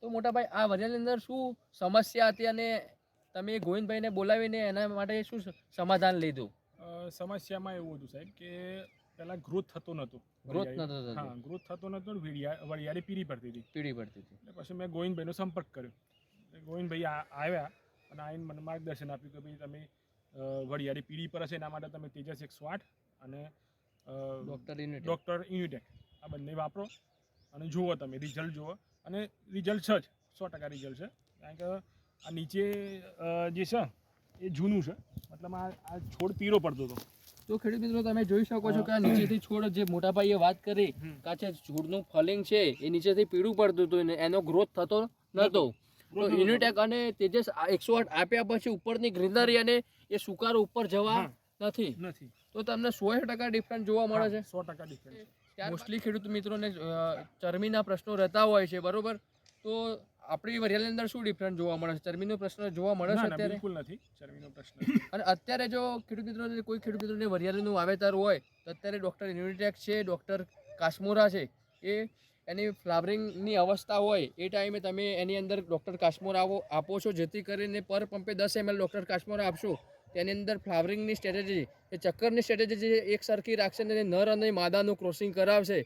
તો મોટાભાઈ આ વરિયાળની અંદર શું સમસ્યા હતી અને તમે ગોવિંદભાઈને બોલાવીને એના માટે શું સમાધાન લીધું? સમસ્યામાં એવું હતું સાહેબ કે પહેલાં ગ્રોથ થતો નહોતો. ગ્રોથ. નતો હા ગ્રોથ થતો નહોતો વરિયાળી પીરી પડતી હતી. પીડી પડતી હતી. એટલે પછી મેં ગોવિંદભાઈનો સંપર્ક કર્યો. ગોવિંદભાઈ આ- આવ્યા અને આવીને મને માર્ગદર્શન આપ્યું કે ભાઈ તમે વરિયાળી પીળી પર હશે એના માટે તમે તેજસ એકસો આઠ અને ડૉક્ટર ડૉક્ટર યુનિટેક આ બંને વાપરો. અને જુઓ તમે રિઝલ્ટ જુઓ. અને રિઝલ્ટ છે જ સો ટકા રિઝલ્ટ છે. કારણ કે આ નીચે જે છે એ જૂનું છે. મતલબ આ આ છોડ પીળો પડતો હતો. તો ખેડૂત મિત્રો તમે જોઈ શકો છો કે આ નીચેથી છોડ જે મોટાભાઈએ વાત કરી હમ. કે આ જે છોડનું ફલિંગ છે એ નીચેથી પીળું પડતું હતું એનો ગ્રોથ થતો નહોતો તો યુનિટેક અને તેજસ એકસો આઠ આપ્યા પછી ઉપરની ગ્રીનરી અને એ સુકારો ઉપર જવા નથી. નથી. તો તમને સો ટકા ડિફરન્સ જોવા મળે છે? સો ટકા ડિફરન્સ મોસ્ટલી ખેડૂત મિત્રોને ચરમીના પ્રશ્નો રહેતા હોય છે બરોબર? તો આપણી વરિયાળની અંદર શું ડિફરન્સ જોવા મળે છે? ચરમીનો પ્રશ્ન જોવા મળે છે અત્યારે? બિલકુલ નથી. ચરમીનો પ્રશ્ન અને અત્યારે જો ખેડૂત મિત્રોને કોઈ ખેડૂત મિત્રોને વરિયાળીનું વાવેતર હોય તો અત્યારે ડૉક્ટર યુનિટેક છે ડૉક્ટર કાશ્મોરા છે. એ એની ફ્લાવરિંગની અવસ્થા હોય એ ટાઈમે તમે એની અંદર ડૉક્ટર કાશ્મોરા આવો આપો છો જેથી કરીને પર પંપે દસ એમએલ ડૉક્ટર કાશ્મોરા આપશો. તેની અંદર ફ્લાવરિંગની સ્ટ્રેટેજી, એ ચક્કરની સ્ટ્રેટેજી એક સરખી રાખશે અને નર અને માદાનું ક્રોસિંગ કરાવશે.